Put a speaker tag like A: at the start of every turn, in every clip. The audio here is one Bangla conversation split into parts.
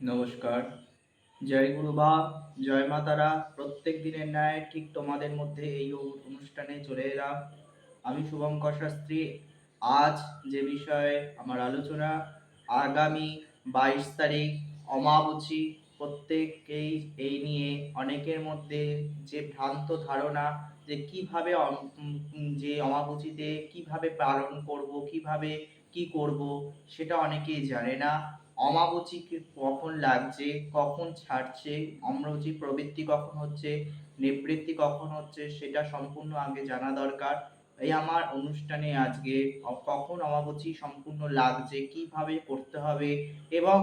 A: নমস্কার। জয় গুরু বা জয় মাতারা প্রত্যেক দিনের ন্যায় ঠিক তোমাদের মধ্যে এই অনুষ্ঠানে চলে এলাম। আমি শুভঙ্কর শাস্ত্রী। আজ যে বিষয়ে আমার আলোচনা, আগামী বাইশ তারিখ অমাবচী, প্রত্যেককেই এই নিয়ে অনেকের মধ্যে যে ভ্রান্ত ধারণা যে কীভাবে যে অমাবচীতে কীভাবে পালন করব, কীভাবে কি করব, সেটা অনেকেই জানে না। অমাবচী কখন লাগছে, কখন ছাড়ছে অম্রচী প্রবৃত্তি কখন হচ্ছে, নিবৃত্তি কখন হচ্ছে, সেটা সম্পূর্ণ আগে জানা দরকার। এই আমার অনুষ্ঠানে আজকে, কখন অমাবচী সম্পূর্ণ লাগছে, কীভাবে করতে হবে, এবং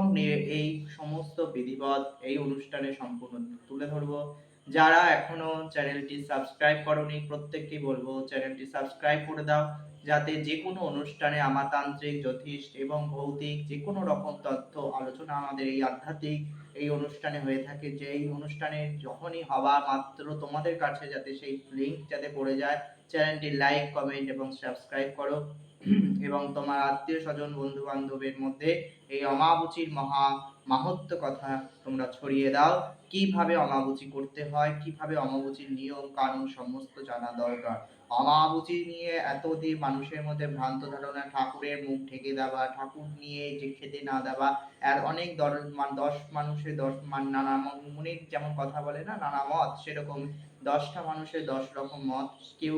A: এই সমস্ত বিধিবৎ এই অনুষ্ঠানে সম্পূর্ণ তুলে ধরবো। যারা এখনও চ্যানেলটি সাবস্ক্রাইব করনি প্রত্যেককে বলব চ্যানেলটি সাবস্ক্রাইব করে দাও। যাতে যে কোনো অনুষ্ঠানে আমাতান্ত্রিক, জ্যোতিষ এবং ভৌতিক যে কোনো রকম তথ্য, আলোচনা আমাদের এই আধ্যাত্মিক এই অনুষ্ঠানে হয়ে থাকে। যে এই অনুষ্ঠানে যখনই হওয়া মাত্র তোমাদের কাছে যাতে সেই লিঙ্ক যাতে পড়ে যায় চ্যানেলটি লাইক কমেন্ট এবং সাবস্ক্রাইব করো। এবং তোমার আত্মীয় স্বজন বন্ধু বান্ধবের মধ্যে এই অমাবুচির মহা মাহাত্ম কথা তোমরা ছড়িয়ে দাও। কীভাবে অমাবুচি করতে হয়, কীভাবে অমাবুচির নিয়ম কানুন সমস্ত জানা দরকার। অমাবুচি নিয়ে এতদিন মানুষের মধ্যে ভ্রান্ত ধারণা, ঠাকুরের মুখ ঢেকে দেওয়া, ঠাকুর নিয়ে যে খেতে না দেওয়া, আর অনেক দশ মানুষের দশ, মান, নানা মুনির যেমন কথা বলে না, নানা মত, সেরকম দশটা মানুষের দশ রকম মত। কেউ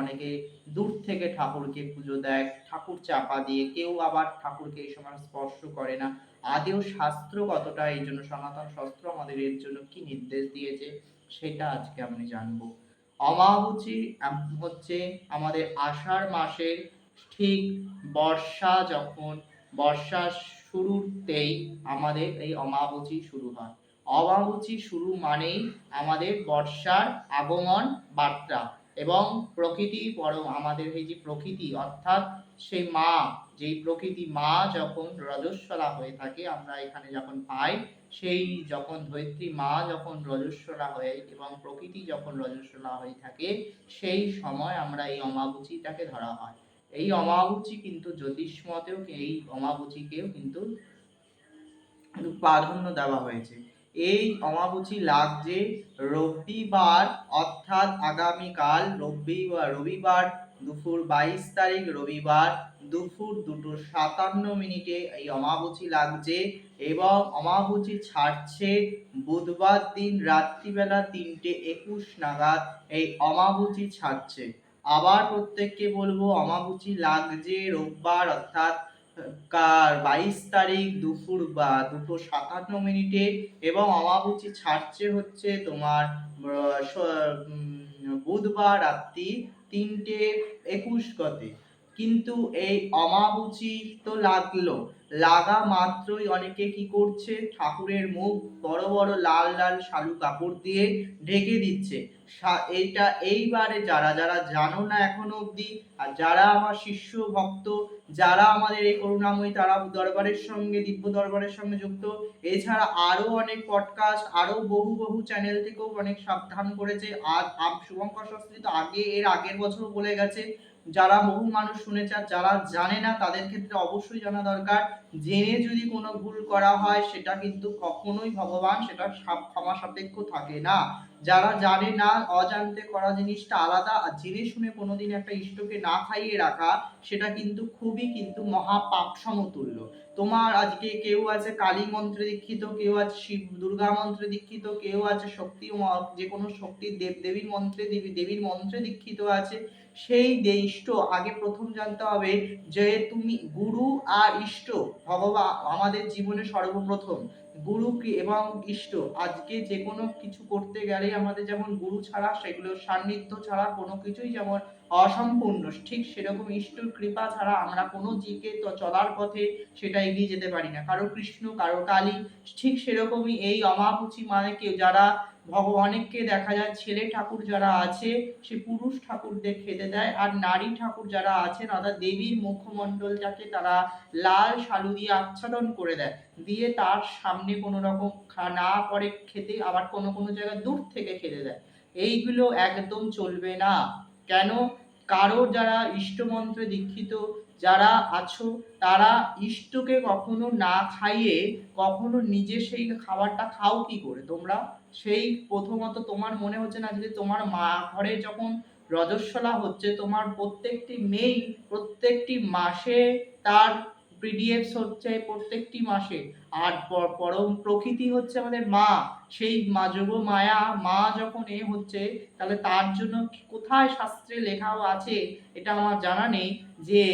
A: অনেকে দূর থেকে ঠাকুরকে পুজো দেয়, ঠাকুর চাপা দিয়ে, কেউ আবার ঠাকুরকে এই সময় স্পর্শ করে না। আদেও শাস্ত্র কতটা, এই জন্য সনাতন শাস্ত্র আমাদের এর জন্য কি নির্দেশ দিয়েছে, সেটা আজকে আমি জানব। অমাবচী হচ্ছে আমাদের আষাঢ় মাসের ঠিক বর্ষা যখন বর্ষা শুরুতেই আমাদের এই অমাবচী শুরু হয়। অমাবচী শুরু মানেই আমাদের বর্ষার আগমন বার্তা এবং প্রকৃতি পরম, আমাদের এই যে প্রকৃতি, অর্থাৎ সেই মা যেই প্রকৃতি মা যখন রজস্বলা হয়ে থাকে, আমরা এখানে যখন পাই, সেই যখন ধরিত্রী মা যখন রজস্বলা হয়ে এবং প্রকৃতি যখন রজস্বলা হয়ে থাকে, সেই সময় আমরা এই অমাবুচিটাকে ধরা হয়। এই অমাবুচি কিন্তু জ্যোতিষ মতেও এই অমাবুচিকেও কিন্তু প্রাধান্য দেওয়া হয়েছে। এই অমাবুচি লাগছে রবিবার, অর্থাৎ আগামীকাল রবিবার রবিবার দুপুর বাইশ তারিখ রবিবার দুপুর দুটো সাতান্ন মিনিটে এই অমাবুচি লাগছে এবং অমাবুচি ছাড়ছে বুধবার দিন রাত্রিবেলা তিনটে একুশ নাগাদ এই অমাবুচি ছাড়ছে। আবার প্রত্যেককে বলব অমাবুচি লাগছে রোববার অর্থাৎ কার বাইশ তারিখ দুপুর বা দুটো সাতান্ন মিনিটে এবং অমাবুচি ছাড়ছে হচ্ছে তোমার বুধবার রাত্রি তিনটে একুশ গতে। কিন্তু এই অমাবুচি তো লাগল। লাগা মাত্রই অনেকে কি করছে? ঠাকুরের মুখ বড় বড় লাল লাল শালু কাপড় দিয়ে ঢেকে দিচ্ছে। এইটা এইবারে যারা যারা জানো না এখনও অবধি, আর যারা আমার শিষ্য ভক্ত, যারা আমাদের এই করুণাময়ী তারা দরবারের সঙ্গে, দিব্য দরবারের সঙ্গে যুক্ত, এছাড়া আরও অনেক পডকাস্ট আরও বহু বহু চ্যানেল থেকেও অনেক সাবধান করেছে। আর শুভঙ্কর শাস্ত্রী তো আগে, এর আগের বছর বলে গেছে। যারা বহু মানুষ শুনেছে আর যারা জানে না, তাদের ক্ষেত্রে অবশ্যই জানা দরকার। জেনে যদি কোনো ভুল করা হয়, সেটা কিন্তু কখনোই ভগবান সেটা ক্ষমা সাপেক্ষ থাকে না। যারা জানে না, অজান্তে করা জিনিসটা আলাদা, আর জেনে শুনে কোনোদিন একটা ইষ্টকে না খাইয়ে রাখা, সেটা কিন্তু খুবই কিন্তু মহাপাপ সমতুল্য। তোমার আজকে কেউ আছে কালী মন্ত্রে দীক্ষিত, কেউ আছে শিব, দুর্গা মন্ত্রে দীক্ষিত, কেউ আছে শক্তি যে কোনো শক্তির দেব দেবীর মন্ত্রে দেবী, দেবীর মন্ত্রে দীক্ষিত আছে, সেই যে ইষ্ট, আগে প্রথম জানতে হবে যে তুমি গুরু আর ইষ্ট ভগবান আমাদের জীবনে সর্বপ্রথম। গুরু কি এবং ইষ্ট, আজকে যে কোনো কিছু করতে গেলে আমাদের যেমন গুরু ছাড়া, সেগুলো সান্নিধ্য ছাড়া কোনো কিছুই যেমন অসম্পূর্ণ। ঠিক সেরকম ইষ্টর কৃপা ছাড়া আমরা কোনো জিকে তো চলার পথে সেটা এগিয়ে যেতে পারি না। কারও কৃষ্ণ, কারও কালী, ঠিক সেরকমই এই অমাপুচি মানে কেউ যারা ভগবানকে দেখা যায়, ছেলে ঠাকুর যারা আছে, সে পুরুষ ঠাকুরদের খেতে দেয়, আর নারী ঠাকুর যারা আছেন অর্থাৎ দেবীর মুখমণ্ডলটাকে তারা লাল শালু দিয়ে আচ্ছাদন করে দেয়। দিয়ে তার সামনে কোনো রকম না পরে খেতে, আবার কোনো কোনো জায়গায় দূর থেকে খেতে দেয়। এইগুলো একদম চলবে না। কেন? কারও যারা ইষ্টমন্ত্রে দীক্ষিত যারা আছো, তারা ইষ্টকে কখনো না খাইয়ে, কখনো নিজে সেই খাবারটা খাও কি করে? তোমরা সেই প্রথমত তোমার মনে হচ্ছে না যে তোমার মা ঘরে যখন রজস্বলা হচ্ছে, তোমার প্রত্যেকটি মেয়ে প্রত্যেকটি মাসে তার পিডিএফস হচ্ছে প্রত্যেকটি মাসে। আর পরম প্রকৃতি হচ্ছে আমাদের মা। সেই মা যোগ মায়া, মা যখন এ হচ্ছে, তাহলে তার জন্য কোথায় শাস্ত্রে লেখাও আছে, এটা আমার জানা নেই যে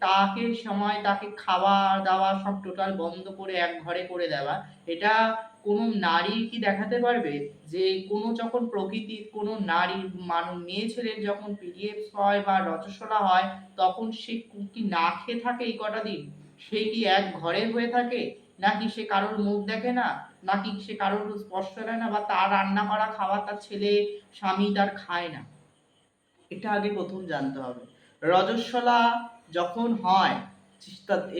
A: তাকে সময়, তাকে খাওয়া দাওয়া সব টোটাল বন্ধ করে এক ঘরে করে দেওয়া। এটা কোনো নারী কি দেখাতে পারবে? যে কোনো যখন প্রকৃতির কোনো নারী মানুষ মেয়ে ছেলের যখন পিরিয়ডস হয় বা রজস্বলা হয়, তখন সে কি না খেয়ে থাকে এই কটা দিন? সে কি এক ঘরে হয়ে থাকে? নাকি সে কারোর মুখ দেখে না? নাকি সে কারোর স্পর্শ নেয় না বা তার রান্না করা, খাওয়া তার ছেলে, স্বামী তার খায় না? এটা আগে প্রথম জানতে হবে। রজস্বলা যখন হয়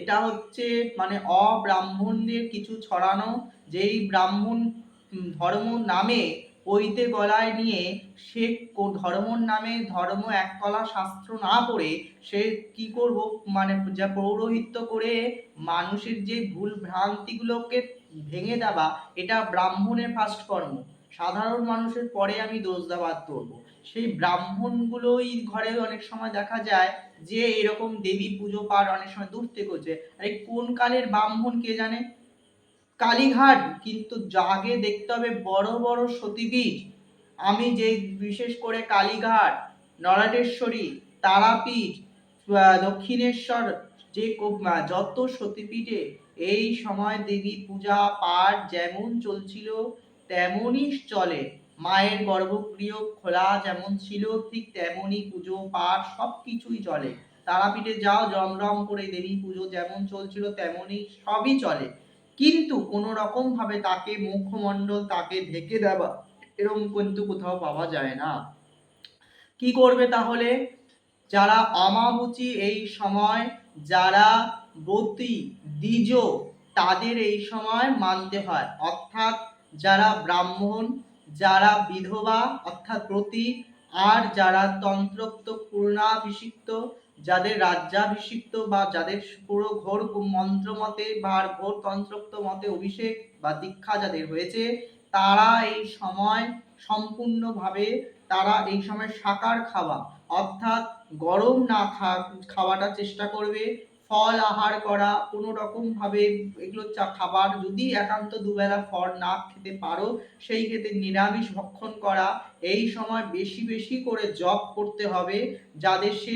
A: এটা হচ্ছে মানে অব্রাহ্মণদের কিছু ছড়ানো, যেই ব্রাহ্মণ ধর্ম নামে পৈতে গলায় নিয়ে সে ধর্মর নামে ধর্ম এক কলা শাস্ত্র না পড়ে সে কি করব? মানে যা পৌরোহিত্য করে মানুষের যে ভুল ভ্রান্তিগুলোকে ভেঙে দেওয়া, এটা ব্রাহ্মণের ফার্স্ট কর্ম। সাধারণ মানুষের পরে আমি দোষ দেওয়ার ধরবো সেই ব্রাহ্মণগুলোই ঘরে অনেক সময় দেখা যায় যে এরকম দেবী পুজো পাঠ অনেক সময় দূর থেকে হচ্ছে। আরে কোন কালের ব্রাহ্মণ কে জানে? কালীঘাট, কিন্তু আগে দেখতে হবে বড় বড় সতীপীঠ। আমি যে বিশেষ করে কালীঘাট নরাটেশ্বরী তারাপীঠ দক্ষিণেশ্বর যে যত সতীপীঠে এই সময় দেবী পূজা পাঠ যেমন চলছিল তেমনই চলে। মায়ের গর্ভগৃহ খোলা যেমন ছিল, ঠিক তেমনই পুজো পাঠ সব কিছুই চলে। তারাপীঠে যাও জমরম করে দেবী পুজো যেমন চলছিল, তেমনই সবই চলে। কিন্তু কোনো রকম ভাবে তাকে মুখমণ্ডল তাকে ঢেকে দেওয়া, এরকম কিন্তু কোথাও পাওয়া যায় না। কি করবে তাহলে? যারা অমাবুচি এই সময়, যারা ব্রতী দ্বিজ, তাদের এই সময় মানতে হয়। অর্থাৎ যারা ব্রাহ্মণ, যারা বিধবা, অর্থাৎ ব্রতী আর যারা তন্ত্রোক্ত পূর্ণাভিষিক্ত, যাদের রাজ্যাভিষিক্ত বা যাদের পুরো ঘোর মন্ত্র মতে বা ঘোর তন্ত্রোক্ত মতে অভিষেক বা দীক্ষা যাদের হয়েছে, তারা এই সময় সম্পূর্ণভাবে, তারা এই সময় সাকার খাওয়া, অর্থাৎ গরম না খা, খাওয়াটা চেষ্টা করবে ফল আহার করা, কোনো রকম ভাবে এগুলো চা, খাবার যদি একান্ত দুবেলা ফল না খেতে পারো, সেই ক্ষেত্রে নিরামিষ ভক্ষণ করা এই সময় বেশি বেশি করে জপ করতে হবে যাদের সে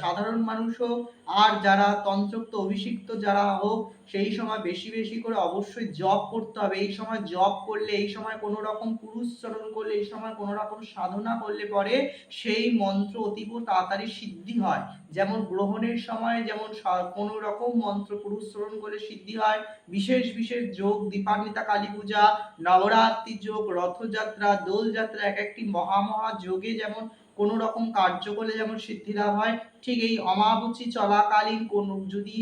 A: সাধারণ মানুষ হোক আর যারা তন্ত্রোক্ত অভিষিক্ত যারা হোক, সেই সময় বেশি বেশি করে অবশ্যই জপ করতে হবে। এই সময় জপ করলে, এই সময় কোনো রকম পুরুষচরণ করলে, এই সময় কোনো রকম সাধনা করলে পরে সেই মন্ত্র অতীব তাড়াতাড়ি সিদ্ধি হয়। যেমন গ্রহণের সময় যেমন কোনো রকম মন্ত্র পুরুষচরণ করলে সিদ্ধি হয়। বিশেষ বিশেষ যোগ, দীপান্বিতা, কালী পূজা, নবরাত্রি যোগ, রথযাত্রা, দোলযাত্রা এক একটি মহামহা যোগে যেমন কোনো রকম কার্য করলে যেমন সিদ্ধি লাভ হয়, ঠিক এই অমাবুচি চলাকালীন কোন যদি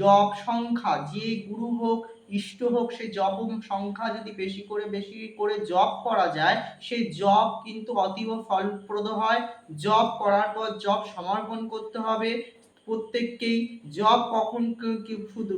A: জপ সংখ্যা, যে গুরু হোক, ইষ্ট হোক, সে জপ সংখ্যা যদি বেশি করে বেশি করে জপ করা যায় সেই জপ কিন্তু অতীব ফলপ্রদ হয়। জপ করার পর জপ সমর্পণ করতে হবে। প্রত্যেককেই জব কখন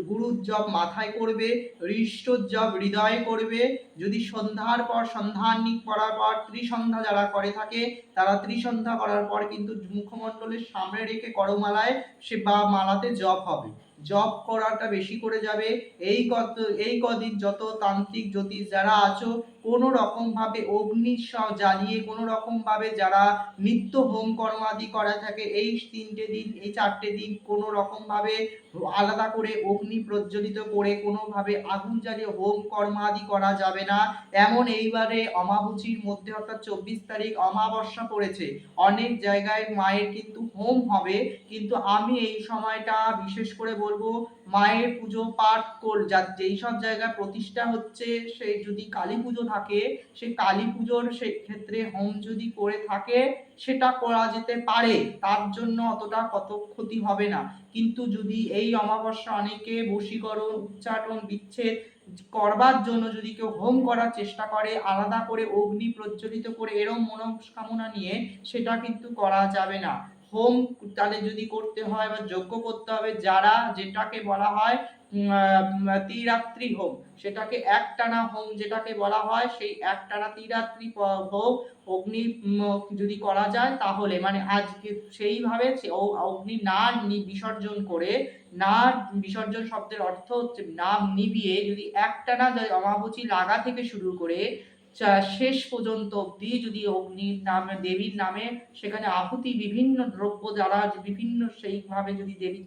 A: গুরুর জব মাথায় করবে, হৃষ্টর জব হৃদয়ে করবে। যদি সন্ধ্যার পর সন্ধ্যান্নিক করার পর ত্রিসন্ধ্যা যারা করে থাকে, তারা ত্রিসন্ধ্যা করার পর কিন্তু মুখমণ্ডলের সামনে রেখে করমালায় সে বা, মালাতে জব হবে। জপ করাটা বেশি করে যাবে। এই কত, এই কদিন যত তান্ত্রিক জ্যোতিষ যারা আছো, কোনো রকম ভাবে অগ্নি জ্বালিয়ে, কোনো রকম ভাবে যারা নিত্য হোম কর্মাদি করা থাকে, এই তিনটে দিন, এই চারটে দিন কোনো রকম ভাবে আলাদা করে অগ্নি প্রজ্বলিত করে কোনোভাবে আগুন জ্বালিয়ে হোম কর্মাদি করা যাবে না। এমন এইবারে অমাবুচির মধ্যে অর্থাৎ চব্বিশ তারিখ অমাবস্যা পড়েছে। অনেক জায়গায় মায়ের কিন্তু হোম হবে, কিন্তু আমি এই সময়টা বিশেষ করে বলব মায়ের পুজো পাঠ কর যা যেই সব জায়গায় প্রতিষ্ঠা হচ্ছে, সে যদি কালী পুজো থাকে, সে কালী পুজোর সেই ক্ষেত্রে হোম যদি করে থাকে, সেটা করা যেতে পারে, তার জন্য অতটা কত ক্ষতি হবে না। কিন্তু যদি এই অমাবস্যা অনেকে বশীকরণ উচ্চাটন বিচ্ছেদ করবার জন্য যদি কেউ হোম করার চেষ্টা করে, আলাদা করে অগ্নি প্রজ্বলিত করে এরম মনস্কামনা নিয়ে, সেটা কিন্তু করা যাবে না। হোম তাহলে যদি করতে হয় বা যজ্ঞ করতে হবে, যারা যেটাকে বলা হয় ত্রিরাত্রি হোম, সেটাকে একটানা হোম যেটাকে বলা হয়, সেই একটানা ত্রিরাত্রি হোম অগ্নি যদি করা যায় তাহলে মানে আজকে সেইভাবে অগ্নি না বিসর্জন করে, না বিসর্জন শব্দের অর্থ হচ্ছে নাম নিবিয়ে যদি একটানা অমাবচি লাগা থেকে শুরু করে শেষ পর্যন্ত অব্দি যদি অগ্নির নামে, দেবীর নামে সেখানে আহুতি বিভিন্ন দ্রব্য দ্বারা বিভিন্ন সেইভাবে যদি দেবীর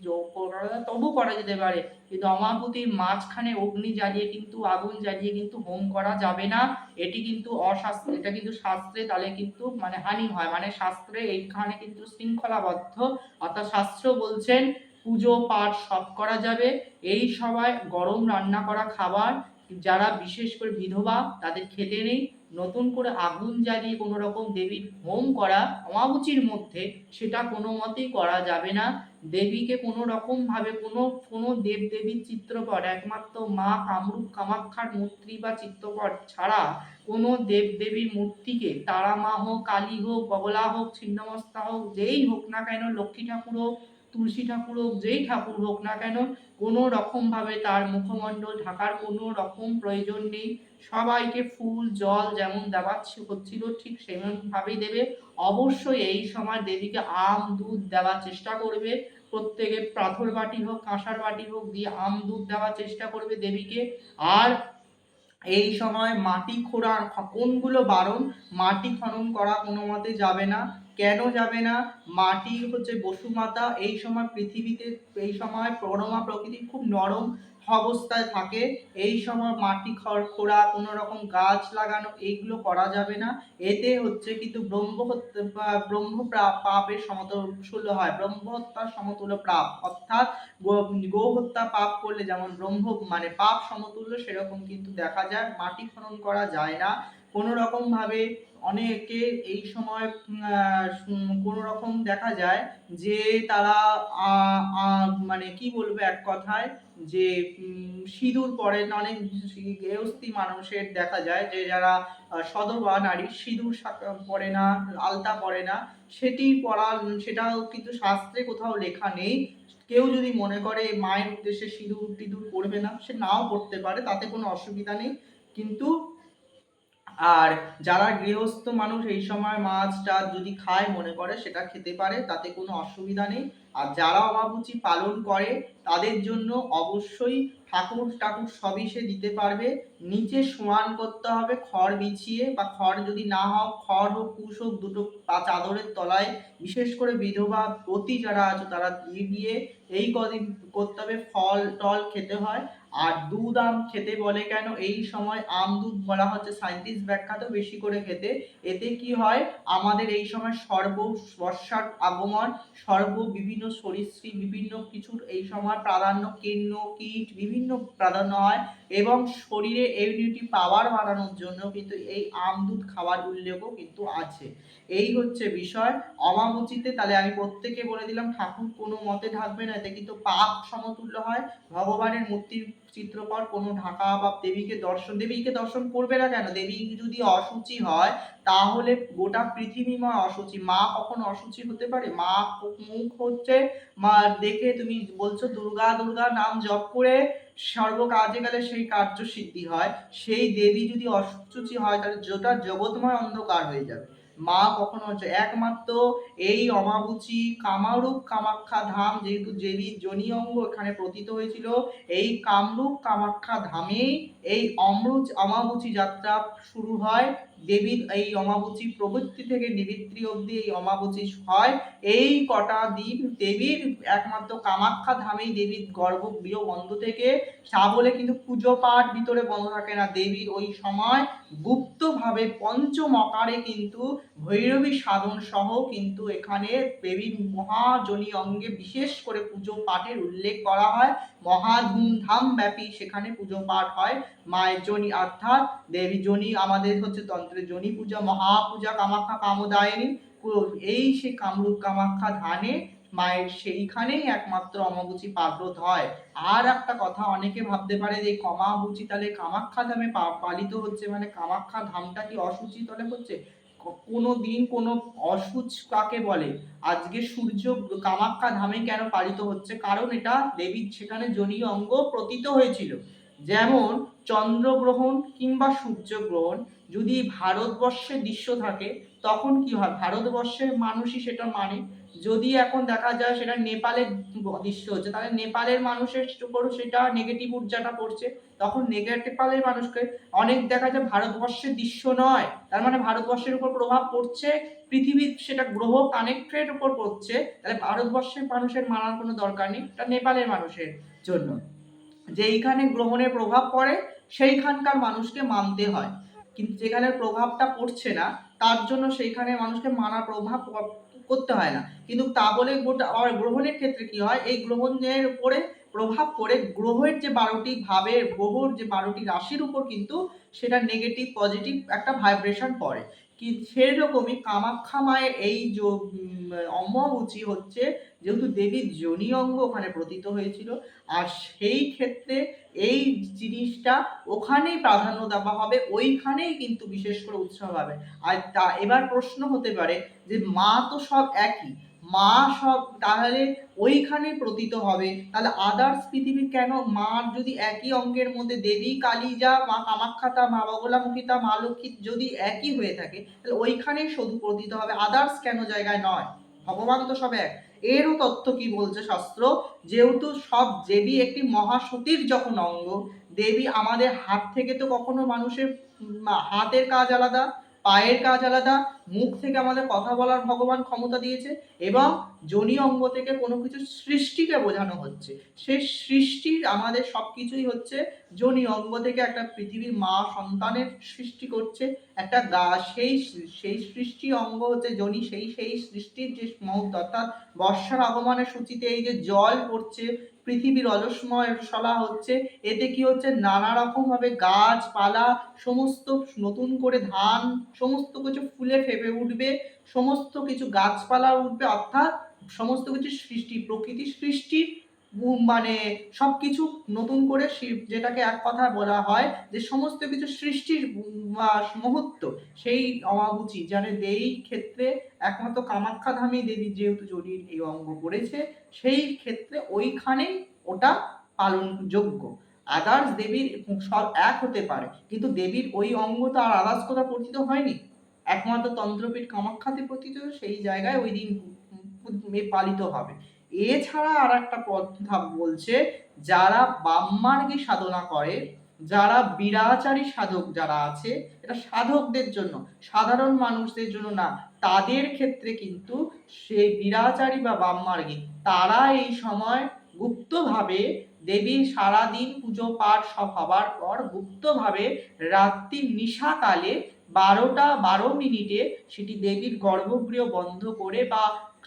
A: তবু করা যেতে পারে। কিন্তু অমাবতির মাঝখানে অগ্নি জ্বালিয়ে কিন্তু, আগুন জ্বালিয়ে কিন্তু হোম করা যাবে না। এটি কিন্তু অশাস্ত্র, এটা কিন্তু শাস্ত্রে তাহলে কিন্তু মানে হানি হয়। মানে শাস্ত্রে এইখানে কিন্তু শৃঙ্খলাবদ্ধ। অর্থাৎ শাস্ত্র বলছেন, পুজো পাঠ সব করা যাবে। এই সবাই গরম রান্না করা খাবার যারা বিশেষ করে বিধবা, তাদের খেতে নেই, নতুন করে আগুন জ্বালিয়ে কোনো রকম দেবীর হোম করা অমাবুচির মধ্যে, সেটা কোনো মতেই করা যাবে না। দেবীকে কোনো রকমভাবে কোনো কোনো দেব দেবীর চিত্রপট, একমাত্র মা কামরূপ কামাক্ষার মূর্তি বা চিত্রপট ছাড়া কোনো দেব দেবীর মূর্তিকে তারা মা হোক, কালী হোক, বগলা হোক, ছিন্নমস্তা হোক, যেই হোক না কেন, লক্ষ্মী ঠাকুর হোক তুলসী ঠাকুর হোক, যেই ঠাকুর হোক না কেন, কোনো রকম ভাবে তার মুখমণ্ডল ঢাকার কোনো রকম প্রয়োজন নেই। সবাইকে ফুল, জল যেমন দেওয়া হচ্ছিল, ঠিক সেমন ভাবেই দেবে। অবশ্যই এই সময় দেবীকে আম, দুধ দেওয়ার চেষ্টা করবে। প্রত্যেকে পাথর বাটি হোক, কাঁসার বাটি হোক, দিয়ে আম, দুধ দেওয়ার চেষ্টা করবে দেবীকে। আর এই সময় মাটি খোঁড়ার কোনগুলো বারণ? মাটি খনন করা কোনো মতে যাবে না। কেন যাবে না? মাটি হচ্ছে বসুমাতা এই সময় পৃথিবীতে, এই সময় প্রণমা প্রকৃতি খুব নরম অবস্থায় থাকে। এই সময় মাটি খড়, খোঁড়া, কোনো রকম গাছ লাগানো, এইগুলো করা যাবে না। এতে হচ্ছে কিন্তু ব্রহ্ম ব্রহ্ম পাপের সমতুল্য হয়। ব্রহ্ম হত্যার সমতুল্য পাপ। অর্থাৎ গো হত্যা পাপ করলে যেমন ব্রহ্ম মানে পাপ সমতুল্য, সেরকম কিন্তু দেখা যায়। মাটি খনন করা যায় না। কোনো রকম ভাবে অনেকে এই সময় কোনো রকম দেখা যায় যে তারা মানে কি বলব এক কথায়, যে সিঁদুর পরেন, অনেক গৃহস্থী মানুষের দেখা যায় যে যারা সধবা নারী, সিঁদুর পরে না, আলতা পরে না, সেটি পরা, সেটাও কিন্তু শাস্ত্রে কোথাও লেখা নেই। কেউ যদি মনে করে মায়ের উদ্দেশ্যে সিঁদুর টিঁদুর পরবে না, সে নাও পড়তে পারে, তাতে কোনো অসুবিধা নেই। কিন্তু আর যারা গৃহস্থ মানুষ এই সময় মাছ টাছ যদি খায় মনে করে সেটা খেতে পারে, তাতে কোনো অসুবিধা নেই। আর যারা অমাবুচি পালন করে, তাদের জন্য অবশ্যই ঠাকুর টাকুর সবই সে দিতে পারবে। নিচে সমান করতে হবে, খড় বিছিয়ে বা খড় যদি না হোক, খড় হোক, কুশ হোক, দুটো বা চাদরের তলায়, বিশেষ করে বিধবা পতি যারা আছে, তারা দিয়ে দিয়ে এই কদিন করতে হবে, ফল টল খেতে হয়। আর দুধ আম খেতে বলে কেন? এই সময় আম দুধ বলা হচ্ছে সায়েন্টিস্ট ব্যাখ্যা তো বেশি করে খেতে। এতে কি হয়? আমাদের এই সময় সর্ব বর্ষার আগমন, সর্ব বিভিন্ন সরীসৃপ, বিভিন্ন কিছুর এই সময় প্রাধান্য কীর্ণ কীট বিভিন্ন প্রাধান্য হয় এবং শরীরে ইমিউনিটি পাওয়ার বাড়ানোর জন্য কিন্তু এই আম দুধ খাওয়ার উল্লেখও কিন্তু আছে। এই হচ্ছে বিষয়। অমাবুচিতে তাহলে আমি প্রত্যেকে বলে দিলাম, ঠাকুর কোনো মতে ঢাকবে না, এতে কিন্তু পাপ সমতুল্য হয়। ভগবানের মূর্তির চিত্রপট কোনো ঢাকা বা দেবীকে দর্শন দেবীকে দর্শন করবে না কেন? দেবী যদি অসুচি হয়, তাহলে গোটা পৃথিবীময় অসুচি। মা কখন অসুচি হতে পারে? মা মুখ হচ্ছে, মা দেখে তুমি বলছো, দুর্গা দুর্গা নাম জপ করে সর্ব কাজে গেলে সেই কার্য সিদ্ধি হয়। সেই দেবী যদি অসুচি হয়, তাহলে যেটা জগৎময় অন্ধকার হয়ে যাবে। মা কখনো হচ্ছে, একমাত্র এই অমাবুচি কামারূপ কামাখ্যা ধাম যেহেতু দেবীর জনি অঙ্গ এখানে প্রতীত হয়েছিল, এই কামরূপ কামাখ্যা ধামেই এই অমরুচ অমাবুচি যাত্রা শুরু হয়। দেবীর এই অমাবুচি প্রবৃত্তি থেকে নিবৃত্তি অবধি এই অমাবুচি হয়। এই কটা দিন দেবীর একমাত্র কামাখ্যা ধামেই দেবীর গর্ভগৃহ বন্ধ থেকে তা বলে কিন্তু পুজো পাঠ ভিতরে বন্ধ থাকে না। দেবীর ওই সময় গুপ্তভাবে পঞ্চম আকারে কিন্তু ভৈরবী সাধন সহ কিন্তু এখানে দেবীর মহাজনী অঙ্গে বিশেষ করে পুজো পাঠের উল্লেখ করা হয়। মহা ধুমধাম ব্যাপী সেখানে পুজো পাঠ হয়। মায়ের জনি অর্থাৎ দেবী জনি, আমাদের হচ্ছে তন্ত্রের জনি পূজা, মহাপূজা কামাখ্যা কামদায়নী। এই সে কামরূপ কামাখ্যা ধানে মায়ের সেইখানেই একমাত্র অমাবুচি পাগ্রত হয়। আর একটা কথা অনেকে ভাবতে পারে যে কমাবুচি তাহলে কামাখ্যা ধামে পালিত হচ্ছে মানে কামাখ্যা ধামটা কি অসুচি তলে হচ্ছে? কোনো দিন কোনো অসুচ কাকে বলে? আজকে সূর্য কামাক্কা ধামে কেন পালিত হচ্ছে? কারণ এটা দেবীর সেখানে জনীয় অঙ্গ প্রতীত হয়েছিল। যেমন চন্দ্রগ্রহণ কিংবা সূর্যগ্রহণ যদি ভারতবর্ষে দৃশ্য থাকে, তখন কি হয়? ভারতবর্ষের মানুষই সেটা মানে যদি এখন দেখা যায় সেটা নেপালের দৃশ্য হচ্ছে, তাহলে নেপালের মানুষের উপরও সেটা নেগেটিভ ঊর্জাটা পড়ছে, তখন নেপালের মানুষকে অনেক দেখা যায় ভারতবর্ষের দৃশ্য নয়, তার মানে ভারতবর্ষের উপর প্রভাব পড়ছে, পৃথিবীর সেটা গ্রহ কানেক্টের উপর পড়ছে, তাহলে ভারতবর্ষের মানুষের মানার কোনো দরকার নেই, এটা নেপালের মানুষের জন্য। যেইখানে গ্রহণের প্রভাব পড়ে, সেইখানকার মানুষকে মানতে হয়। কিন্তু যেখানে প্রভাবটা পড়ছে না, তার জন্য সেইখানে মানুষকে মানার প্রভাব করতে হয় না। কিন্তু তা বলে গোটা গ্রহণের ক্ষেত্রে কি হয়? এই গ্রহণের উপরে প্রভাব পড়ে গ্রহের যে বারোটি ভাবের গ্রহর যে বারোটি রাশির উপর কিন্তু সেটা নেগেটিভ পজিটিভ একটা ভাইব্রেশন পড়ে। কি সেরকমই কামাখ্যা মায়ের এই অম্বুচি হচ্ছে যেহেতু দেবীর যোনি অঙ্গ ওখানে প্রতীত হয়েছিল, আর সেই ক্ষেত্রে এই জিনিসটা ওখানেই প্রাধান্য দেওয়া হবে, ওইখানেই কিন্তু বিশেষ করে উৎসব হবে। আর তা, এবার প্রশ্ন হতে পারে যে মা তো সব একই মা সব তাহলে ওইখানে প্রতীত হবে। তাহলে আদার্স পৃথিবীর কেন? মার যদি একই অঙ্গের মধ্যে দেবী কালী যা মা কামাখ্যাতা, মা বগলামুখিতা মা লক্ষ্মী যদি একই হয়ে থাকে, তাহলে ওইখানেই শুধু প্রতীত হবে। আদার্স কেন জায়গায় নয়? ভগবান তো সব এক। এরও তথ্য কি বলছে শাস্ত্র? যেহেতু সব দেবী একটি মহাসতীর যখন অঙ্গ, দেবী আমাদের হাত থেকে তো কখনো মানুষের হাতের কাজ আলাদা। পায়ের কাজ আলাদা, মুখ থেকে আমাদের কথা বলার ভগবান ক্ষমতা দিয়েছে এবং যোনি অঙ্গ থেকে কোনো কিছু সৃষ্টিকে বোঝানো হচ্ছে। সেই সৃষ্টির আমাদের সব কিছুই হচ্ছে যোনি অঙ্গ থেকে একটা পৃথিবীর মা সন্তানের সৃষ্টি করছে, একটা গা, সেই সেই সৃষ্টি অঙ্গ হচ্ছে যোনি সেই সেই সৃষ্টির যে মহৎ অর্থাৎ বর্ষার আগমনের সূচিতে এই যে জল পড়ছে পৃথিবীর অলসময় সলা হচ্ছে, এতে কি হচ্ছে? নানা রকম ভাবে গাছপালা, সমস্ত নতুন করে ধান, সমস্ত কিছু ফুলে ফেপে উঠবে, সমস্ত কিছু গাছপালা উঠবে, অর্থাৎ সমস্ত কিছু সৃষ্টি প্রকৃতি সৃষ্টির মানে সবকিছু নতুন করে যেটাকে এক কথা বলা হয় যে সমস্ত কিছু সৃষ্টির মুহূর্ত, সেই অমাবুচি জানে এই ক্ষেত্রে একমাত্র কামাখ্যা ধামে দেবী যেহেতু জড়িয়ে এই অঙ্গ করেছে, সেই ক্ষেত্রে ওইখানেই ওটা পালনযোগ্য আদার্স দেবীর সব এক হতে পারে, কিন্তু দেবীর ওই অঙ্গ তো আর আদার্স কোথাও পতিত হয়নি। একমাত্র তন্ত্রপীঠ কামাখ্যাতে পতিত, সেই জায়গায় ওই দিন পালিত হবে। এছাড়া আর একটা কথা বলছে, যারা বাম্মার্গী সাধনা করে, যারা বিরাচারী সাধক যারা আছে, এটা সাধকদের জন্য, সাধারণ মানুষদের জন্য না, তাদের ক্ষেত্রে কিন্তু সেই বিরাচারী বা বাম্মার্গী, তারা এই সময় গুপ্তভাবে দেবীর সারাদিন পুজো পাঠ সব হবার পর গুপ্তভাবে রাত্রি নিশাকালে বারোটা বারো মিনিটে সেটি দেবীর গর্ভগৃহ বন্ধ করে বা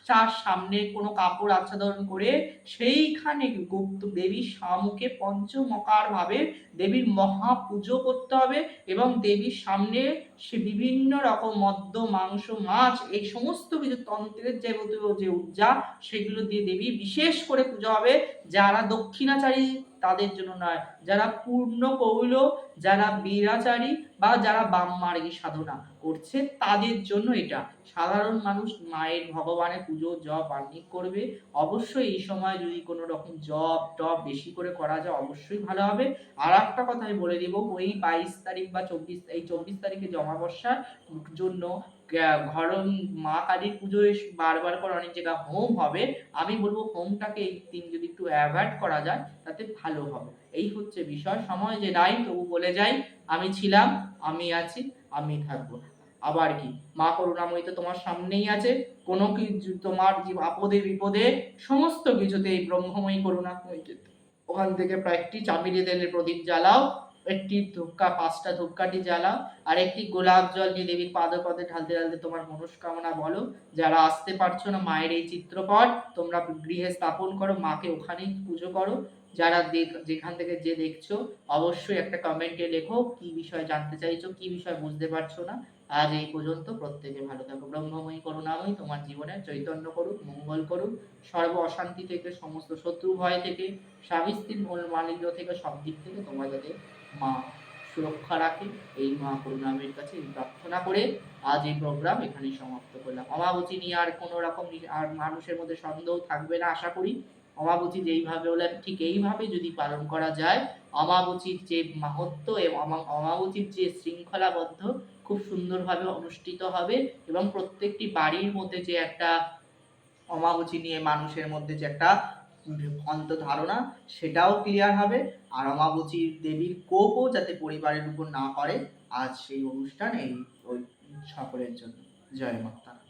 A: তার সামনে কোনো কাপড় আচ্ছাদন করে সেইখানে গুপ্ত দেবীর শামুকে পঞ্চমকারভাবে দেবীর মহা পুজো করতে হবে এবং দেবীর সামনে সে বিভিন্ন রকম মদ্য, মাংস, মাছ, এই সমস্ত কিছু তন্ত্রের যাবতীয় যে উর্জা, সেগুলো দিয়ে দেবী বিশেষ করে পুজো হবে। যারা দক্ষিণাচারী তাদের জন্য নয়। যারা পূর্ণ কৌল যারা বীরাচারী বা যারা বামমার্গী সাধনা করছে, তাদের জন্য এটা। সাধারণ মানুষ মায়ের ভগবানের পুজো, জপ আহ্নিক করবে। অবশ্যই এই সময় যদি কোনো রকম জপ, টপ বেশি করে করা যায়, অবশ্যই ভালো হবে। আর একটা কথা আমি বলে দেবো, ওই বাইশ তারিখ বা চব্বিশ, এই চব্বিশ তারিখে যে অমাবস্যার জন্য আহ, ঘর মা কালীর পুজোয় বারবার করে অনেক জায়গায় হোম হবে। আমি বলব হোমটাকে এই দিন যদি একটু অ্যাভয়েড করা যায় তাতে ভালো হবে। এই হচ্ছে বিষয়। সময় যে নাই তবু বলে যাই আমি ছিলাম আমি আছি আমি থাকব। আবার কি? মা করুণাময়ী তো তোমার সামনেই আছে। কোনো কিছু তোমার আপদে বিপদে সমস্ত কিছুতে এই ব্রহ্মময়ী করুণাময়ী ওখান থেকে প্রায় একটি চামিলি তেলের প্রদীপ জ্বালাও। একটি ধূপকা, পাঁচটা ধূপকাঠি জ্বালাও আর একটি গোলাপ জল নিয়ে দেবীর পাদে পদে ঢালতে ঢালতে তোমার মনস্কামনা বলো। যারা আসতে পারছ না, মায়ের এই চিত্রপট, তোমরা গৃহে স্থাপন করো, মাকে ওখানেই পুজো করো। যারা দেখ, যেখান থেকে যে দেখছ, অবশ্যই একটা কমেন্টে লেখো, কি বিষয় জানতে চাইছো, কি বিষয় বুঝতে পারছ না, আজ এই পর্যন্ত প্রত্যেকে ভালো থাকো। ব্রহ্মময়ী করুণাময়ী, তোমার জীবনে চৈতন্য করুক, মঙ্গল করুক, সর্ব অশান্তি থেকে, সমস্ত শত্রু ভয় থেকে, স্বামী স্ত্রীর মূল মালিন্য থেকে, সব দিক থেকে তোমার যাতে মা সুরক্ষা রাখে এই মা করুণামের কাছে প্রার্থনা করে আজ এই প্রোগ্রাম এখানেই সমাপ্ত করলাম। অমাবচী নিয়ে আর কোনো রকম আর মানুষের মধ্যে সন্দেহ থাকবে না, আশা করি। অমাবচী যেইভাবে হলে ঠিক এইভাবে যদি পালন করা যায় অমাবচীর যে মাহাত্ম এবং অমা- অমাবচীর যে শৃঙ্খলাবদ্ধ, খুব সুন্দরভাবে অনুষ্ঠিত হবে এবং প্রত্যেকটি বাড়ির মধ্যে যে একটা অমাবচী নিয়ে মানুষের মধ্যে যে একটা ভ্রান্ত ধারণা, সেটাও ক্লিয়ার হবে। আর অমাবচীর দেবীর কোপও যাতে পরিবারের উপর না পড়ে, আজ সেই অনুষ্ঠান এই ওই সকলের জন্য। জয় মাতা